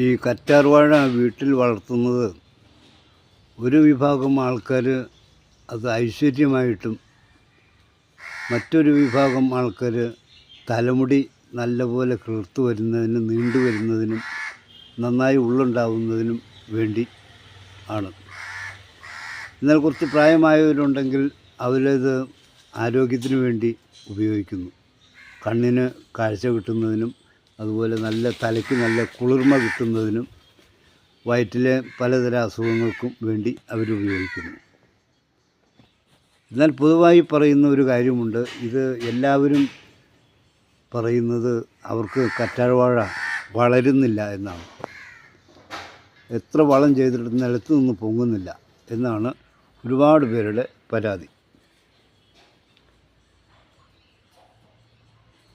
ഈ കറ്റാർവാഴ വീട്ടിൽ വളർത്തുന്നത് ഒരു വിഭാഗം ആൾക്കാർ അത് ഐശ്വര്യമായിട്ടും മറ്റൊരു വിഭാഗം ആൾക്കാർ തലമുടി നല്ലപോലെ കിളിർത്ത് വരുന്നതിനും നീണ്ടു വരുന്നതിനും നന്നായി ഉള്ളുണ്ടാവുന്നതിനും വേണ്ടി ആണ്. എന്നാൽ കുറച്ച് പ്രായമായവരുണ്ടെങ്കിൽ അവരത് ആരോഗ്യത്തിന് വേണ്ടി ഉപയോഗിക്കുന്നു. കണ്ണിന് കാഴ്ച കിട്ടുന്നതിനും അതുപോലെ നല്ല തലയ്ക്ക് നല്ല കുളിർമ കിട്ടുന്നതിനും വയറ്റിലെ പലതര അസുഖങ്ങൾക്കും വേണ്ടി അവരുപയോഗിക്കുന്നു എന്നാൽ പൊതുവായി പറയുന്ന ഒരു കാര്യമുണ്ട്. ഇത് എല്ലാവരും പറയുന്നത് അവർക്ക് കറ്റാർവാഴ വളരുന്നില്ല എന്നാണ്. എത്ര വളം ചെയ്തിട്ട് നിലത്ത് നിന്ന് പൊങ്ങുന്നില്ല എന്നാണ് ഒരുപാട് പേരുടെ പരാതി.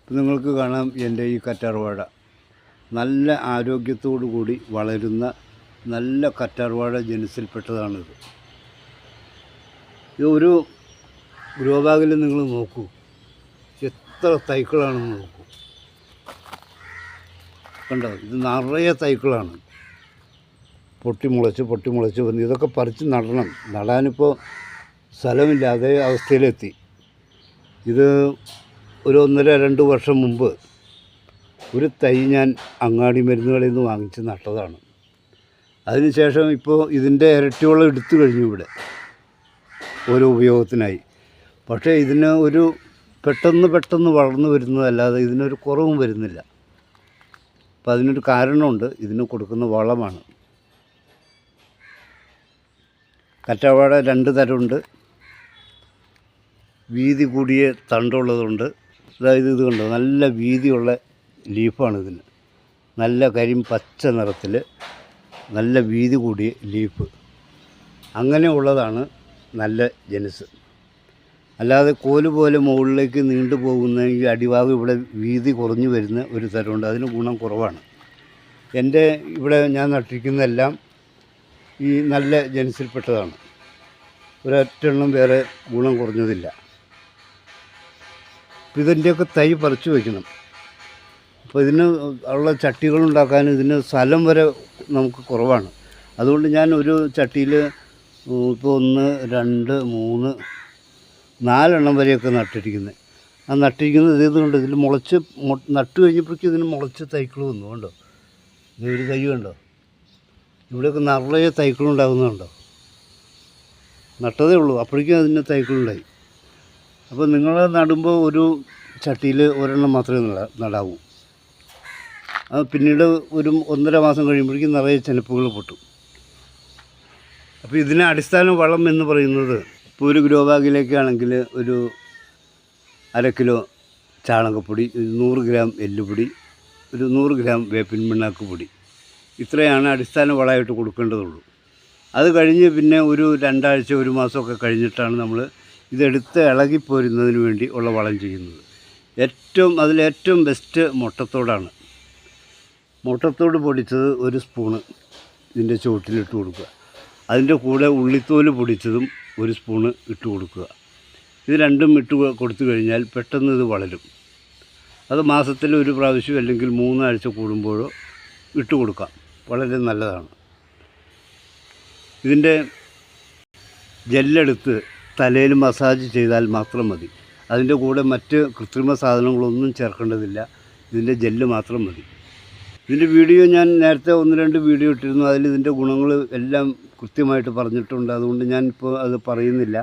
ഇപ്പം നിങ്ങൾക്ക് കാണാം എന്റെ ഈ കറ്റാർവാഴ. നല്ല ആരോഗ്യത്തോടു കൂടി വളരുന്ന നല്ല കറ്റാർവാഴ ജനസിൽപ്പെട്ടതാണിത് ഇത് ഒരു ഗ്രോ ബാഗിൽ നിങ്ങൾ നോക്കൂ. എത്ര തൈക്കളാണെന്ന് നോക്കൂ. കണ്ടോ? ഇത് നിറയെ തൈക്കളാണ്. പൊട്ടിമുളച്ച് പൊട്ടിമുളച്ച് വന്ന് ഇതൊക്കെ പറിച്ച് നടണം. നടാനിപ്പോൾ സ്ഥലമില്ല അതേ അവസ്ഥയിലെത്തി. ഇത് ഒരു ഒന്നര രണ്ട് വർഷം മുമ്പ് ഒരു തൈ ഞാൻ അങ്ങാടി മരുന്നുകളിൽ നിന്ന് വാങ്ങിച്ച് നട്ടതാണ്. അതിനുശേഷം ഇപ്പോൾ ഇതിന്റെ ഇരട്ടിയോളം എടുത്തു കഴിഞ്ഞു ഇവിടെ. ഓരോ ഉപയോഗത്തിനായി. പക്ഷേ ഇതിന് ഒരു പെട്ടെന്ന് പെട്ടെന്ന് വളർന്നു വരുന്നതല്ലാതെ ഇതിനൊരു കുറവും വരുന്നില്ല. അപ്പം അതിനൊരു കാരണമുണ്ട്. ഇതിന് കൊടുക്കുന്ന വളമാണ്. കറ്റവാട രണ്ട് തരമുണ്ട്. വീതി കൂടിയ തണ്ടുള്ളതുണ്ട്. അതായത് ഇത് നല്ല വീതിയുള്ള ലീഫാണ് ഇതിന്. നല്ല കരിം പച്ച നിറത്തിൽ നല്ല വീതി കൂടിയ ലീഫ്. അങ്ങനെയുള്ളതാണ് നല്ല ജനസ്. അല്ലാതെ കോൽ പോലെ മുകളിലേക്ക് നീണ്ടു പോകുന്ന ഈ അടിഭാഗം ഇവിടെ വീതി കുറഞ്ഞു വരുന്ന ഒരു തരമുണ്ട്. അതിന് ഗുണം കുറവാണ്. എന്റെ ഇവിടെ ഞാൻ നട്ടിരിക്കുന്നതെല്ലാം ഈ നല്ല ജനസിൽപ്പെട്ടതാണ്. ഒരൊറ്റെണ്ണം വേറെ ഗുണം കുറഞ്ഞതില്ല. അപ്പോൾ ഇതിന്റെയൊക്കെ തൈ പറിച്ചു വയ്ക്കണം അപ്പോൾ ഇതിന് ഉള്ള ചട്ടികളുണ്ടാക്കാൻ ഇതിന് സ്ഥലം വരെ നമുക്ക് കുറവാണ്. അതുകൊണ്ട് ഞാൻ ഒരു ചട്ടിയിൽ ഇപ്പോൾ ഒന്ന് രണ്ട് മൂന്ന് നാലെണ്ണം വരെയൊക്കെ നട്ടിരിക്കുന്നത് ആ നട്ടിരിക്കുന്നത് ഇതുകൊണ്ട് ഇതിൽ മുളച്ച് നട്ട് കഴിഞ്ഞപ്പോഴേക്കും ഇതിന് മുളച്ച് തൈക്കൾ വന്നു കണ്ടോ? ഇത് ഒരു തൈ കണ്ടോ? ഇവിടെയൊക്കെ നിറയെ തൈക്കളുണ്ടാകുന്നുണ്ടോ നട്ടതേ ഉള്ളൂ. അപ്പോഴേക്കും അതിന് തൈക്കളുണ്ടായി. അപ്പോൾ നിങ്ങൾ നടുമ്പോൾ ഒരു ചട്ടിയിൽ ഒരെണ്ണം മാത്രമേ നട നടാവൂ. അത് പിന്നീട് ഒരു ഒന്നര മാസം കഴിയുമ്പോഴേക്കും നിറയെ ചെനപ്പുകൾ പൊട്ടും. അപ്പോൾ ഇതിന് അടിസ്ഥാന വളം എന്ന് പറയുന്നത് ഇപ്പോൾ ഒരു ഗ്രോ ബാഗിലേക്കാണെങ്കിൽ ഒരു അര കിലോ ചാണകപ്പൊടി നൂറ് ഗ്രാം എല്ലുപൊടി ഒരു നൂറ് ഗ്രാം വേപ്പിൻ പിണ്ണാക്ക് പൊടി. ഇത്രയാണ് അടിസ്ഥാന വളമായിട്ട് കൊടുക്കേണ്ടതുള്ളൂ. അത് കഴിഞ്ഞ് പിന്നെ ഒരു രണ്ടാഴ്ച ഒരു മാസമൊക്കെ കഴിഞ്ഞിട്ടാണ് നമ്മൾ ഇതെടുത്ത് ഇളകിപ്പോരുന്നതിന് വേണ്ടി ഉള്ള വളം ചെയ്യുന്നത്. ഏറ്റവും അതിലേറ്റവും ബെസ്റ്റ് മുട്ടത്തോടാണ്. മുട്ടത്തോട് പൊടിച്ചത് ഒരു സ്പൂണ് ഇതിന്റെ ചുവട്ടിലിട്ട് കൊടുക്കുക. അതിന്റെ കൂടെ ഉള്ളിത്തോൽ പൊടിച്ചതും ഒരു സ്പൂണ് ഇട്ട് കൊടുക്കുക. ഇത് രണ്ടും ഇട്ട് കൊടുത്തു കഴിഞ്ഞാൽ പെട്ടെന്ന് ഇത് വളരും. അത് മാസത്തിൽ ഒരു പ്രാവശ്യം അല്ലെങ്കിൽ മൂന്നാഴ്ച കൂടുമ്പോഴോ ഇട്ട് കൊടുക്കാം. വളരെ നല്ലതാണ്. ഇതിന്റെ ജെല്ലെടുത്ത് തലയിൽ മസാജ് ചെയ്താൽ മാത്രം മതി. അതിന്റെ കൂടെ മറ്റ് കൃത്രിമ സാധനങ്ങളൊന്നും ചേർക്കേണ്ടതില്ല. ഇതിന്റെ ജെല്ല് മാത്രം മതി. ഇതിന്റെ വീഡിയോ ഞാൻ നേരത്തെ ഒന്ന് രണ്ട് വീഡിയോ ഇട്ടിരുന്നു. അതിൽ ഇതിന്റെ ഗുണങ്ങൾ എല്ലാം കൃത്യമായിട്ട് പറഞ്ഞിട്ടുണ്ട്. അതുകൊണ്ട് ഞാൻ ഇപ്പോൾ അത് പറയുന്നില്ല.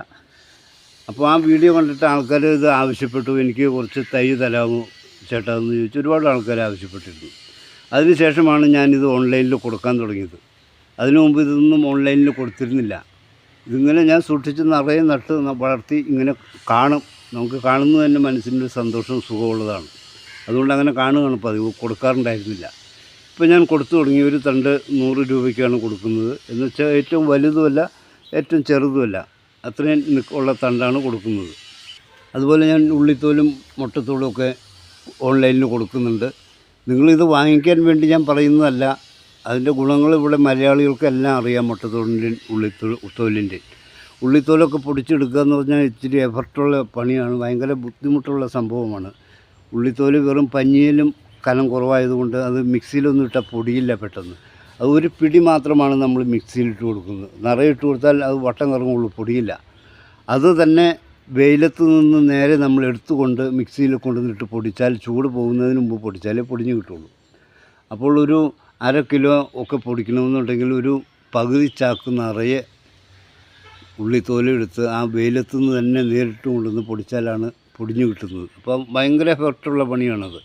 അപ്പോൾ ആ വീഡിയോ കണ്ടിട്ട് ആൾക്കാർ ഇത് ആവശ്യപ്പെട്ടു. എനിക്ക് കുറച്ച് തൈ തരാമോ ചേട്ടാ എന്ന് ചോദിച്ചു ഒരുപാട് ആൾക്കാർ ആവശ്യപ്പെട്ടിരുന്നു. അതിനുശേഷമാണ് ഞാനിത് ഓൺലൈനിൽ കൊടുക്കാൻ തുടങ്ങിയത്. അതിനു മുമ്പ് ഇതൊന്നും ഓൺലൈനിൽ കൊടുത്തിരുന്നില്ല. ഇതിങ്ങനെ ഞാൻ സൂക്ഷിച്ച് നിറയെ നട്ട് വളർത്തി ഇങ്ങനെ കാണും. നമുക്ക് കാണുന്നത് തന്നെ മനസ്സിന്റെ സന്തോഷവും സുഖമുള്ളതാണ്. അതുകൊണ്ട് അങ്ങനെ കാണുകയാണ് പതിവ്. കൊടുക്കാറുണ്ടായിരുന്നില്ല. ഇപ്പോൾ ഞാൻ കൊടുത്തു തുടങ്ങി. ഒരു തണ്ട് നൂറ് രൂപയ്ക്കാണ് കൊടുക്കുന്നത്. എന്ന് വെച്ചാൽ ഏറ്റവും വലുതുമല്ല ഏറ്റവും ചെറുതുമല്ല. അത്രയും ഉള്ള തണ്ടാണ് കൊടുക്കുന്നത്. അതുപോലെ ഞാൻ ഉള്ളിത്തോലും മുട്ടത്തോലും ഒക്കെ ഓൺലൈനിൽ കൊടുക്കുന്നുണ്ട്. നിങ്ങളിത് വാങ്ങിക്കാൻ വേണ്ടി ഞാൻ പറയുന്നതല്ല. അതിന്റെ ഗുണങ്ങൾ ഇവിടെ മലയാളികൾക്കെല്ലാം അറിയാം മുട്ടത്തോലിന്റെ ഉള്ളിത്തോൽ തോലിന്റെ ഉള്ളിത്തോലൊക്കെ പൊടിച്ചെടുക്കുക എന്ന് പറഞ്ഞാൽ ഇച്ചിരി എഫർട്ടുള്ള പണിയാണ് ഭയങ്കര ബുദ്ധിമുട്ടുള്ള സംഭവമാണ്. ഉള്ളിത്തോൽ വെറും പഞ്ഞിയിലും കനം കുറവായതുകൊണ്ട് അത് മിക്സിയിലൊന്നും ഇട്ടാൽ പൊടിയില്ല പെട്ടെന്ന്. അത് ഒരു പിടി മാത്രമാണ് നമ്മൾ മിക്സിയിൽ ഇട്ട് കൊടുക്കുന്നത്. നിറയെ ഇട്ട് കൊടുത്താൽ അത് വട്ടം കറങ്ങുള്ളൂ പൊടിയില്ല. അത് തന്നെ വെയിലത്ത് നിന്ന് നേരെ നമ്മൾ എടുത്തുകൊണ്ട് മിക്സിയിൽ കൊണ്ടുവന്നിട്ട് പൊടിച്ചാൽ ചൂട് പോകുന്നതിന് മുമ്പ് പൊടിച്ചാലേ പൊടിഞ്ഞ് കിട്ടുള്ളൂ. അപ്പോൾ ഒരു അര കിലോ ഒക്കെ പൊടിക്കണമെന്നുണ്ടെങ്കിൽ ഒരു പകുതി ചാക്ക് നിറയെ ഉള്ളിത്തോലെടുത്ത് ആ വെയിലത്തു നിന്ന് തന്നെ നേരിട്ട് കൊണ്ടുവന്ന് പൊടിച്ചാലാണ് പൊടിഞ്ഞു കിട്ടുന്നത്. അപ്പം ഭയങ്കര എഫക്റ്റുള്ള പണിയാണത്.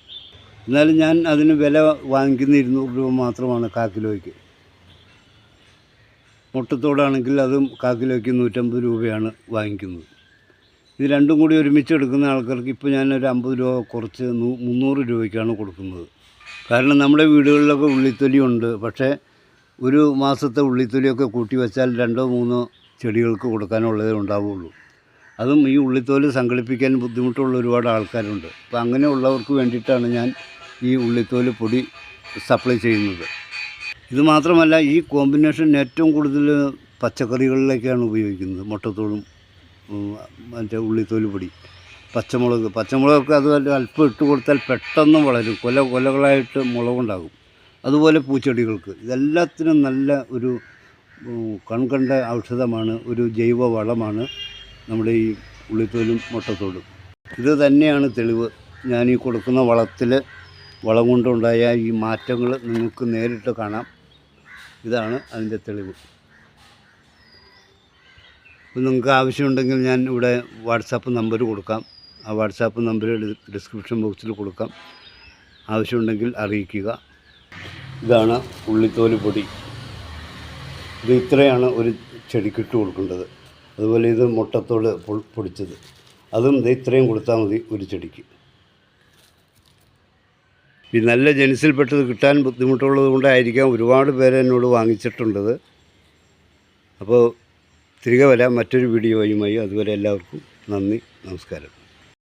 എന്നാലും ഞാൻ അതിന് വില വാങ്ങിക്കുന്ന ഇരുന്നൂറ് രൂപ മാത്രമാണ് കാ കിലോയ്ക്ക്. മുട്ടത്തോടാണെങ്കിൽ അതും കാ കിലോയ്ക്ക് നൂറ്റമ്പത് രൂപയാണ് വാങ്ങിക്കുന്നത്. ഇത് രണ്ടും കൂടി ഒരുമിച്ച് എടുക്കുന്ന ആൾക്കാർക്ക് ഇപ്പോൾ ഞാനൊരു അമ്പത് രൂപ കുറച്ച് മുന്നൂറ് രൂപയ്ക്കാണ് കൊടുക്കുന്നത്. കാരണം നമ്മുടെ വീടുകളിലൊക്കെ ഉള്ളിത്തൊലി ഉണ്ട്. പക്ഷേ ഒരു മാസത്തെ ഉള്ളിത്തൊലിയൊക്കെ കൂട്ടി വെച്ചാൽ രണ്ടോ മൂന്നോ ചെടികൾക്ക് കൊടുക്കാനുള്ളതേ ഉണ്ടാവുകയുള്ളൂ അതും ഈ ഉള്ളിത്തോൽ സംഘടിപ്പിക്കാൻ ബുദ്ധിമുട്ടുള്ള ഒരുപാട് ആൾക്കാരുണ്ട്. അപ്പോൾ അങ്ങനെയുള്ളവർക്ക് വേണ്ടിയിട്ടാണ് ഞാൻ ഈ ഉള്ളിത്തോൽ പൊടി സപ്ലൈ ചെയ്യുന്നത്. ഇത് മാത്രമല്ല ഈ കോമ്പിനേഷൻ ഏറ്റവും കൂടുതൽ പച്ചക്കറികളിലേക്കാണ് ഉപയോഗിക്കുന്നത്. മുട്ടത്തോളും മറ്റേ ഉള്ളിത്തോൽ പൊടി. പച്ചമുളക്. പച്ചമുളകൊക്കെ അത് അല്പം ഇട്ട് കൊടുത്താൽ പെട്ടെന്ന് വളരും. കൊല കൊലകളായിട്ട് മുളകുണ്ടാകും. അതുപോലെ പൂച്ചെടികൾക്ക്. ഇതെല്ലാത്തിനും നല്ല ഒരു കൺകണ്ട ഔഷധമാണ്. ഒരു ജൈവ വളമാണ് നമ്മുടെ ഈ ഉള്ളിത്തോലും മുട്ടത്തോടും ഇത് തന്നെയാണ് തെളിവ്. ഞാൻ ഈ കൊടുക്കുന്ന വളത്തിൽ വളം കൊണ്ടുണ്ടായ ഈ മാറ്റങ്ങൾ നിങ്ങൾക്ക് നേരിട്ട് കാണാം. ഇതാണ് അതിന്റെ തെളിവ്. നിങ്ങൾക്ക് ആവശ്യമുണ്ടെങ്കിൽ ഞാൻ ഇവിടെ വാട്സാപ്പ് നമ്പർ കൊടുക്കാം. ആ വാട്സാപ്പ് നമ്പർ ഡിസ്ക്രിപ്ഷൻ ബോക്സിൽ കൊടുക്കാം. ആവശ്യമുണ്ടെങ്കിൽ അറിയിക്കുക. ഇതാണ് ഉള്ളിത്തോൽ പൊടി. ഇത് ഇത്രയാണ് ഒരു ചെടിക്കിട്ട് കൊടുക്കേണ്ടത്. അതുപോലെ ഇത് മുട്ടത്തോട് പൊടിച്ചത്. അതും ഇത് ഇത്രയും കൊടുത്താൽ മതി ഒരു ചെടിക്ക്. ഈ നല്ല ജനസിൽപ്പെട്ടത് കിട്ടാൻ ബുദ്ധിമുട്ടുള്ളത് കൊണ്ടായിരിക്കാം ഒരുപാട് പേര് എന്നോട് വാങ്ങിച്ചിട്ടുണ്ടത്. അപ്പോൾ തിരികെ വരാം മറ്റൊരു വീഡിയോയുമായി. അതുപോലെ എല്ലാവർക്കും നന്ദി നമസ്കാരം.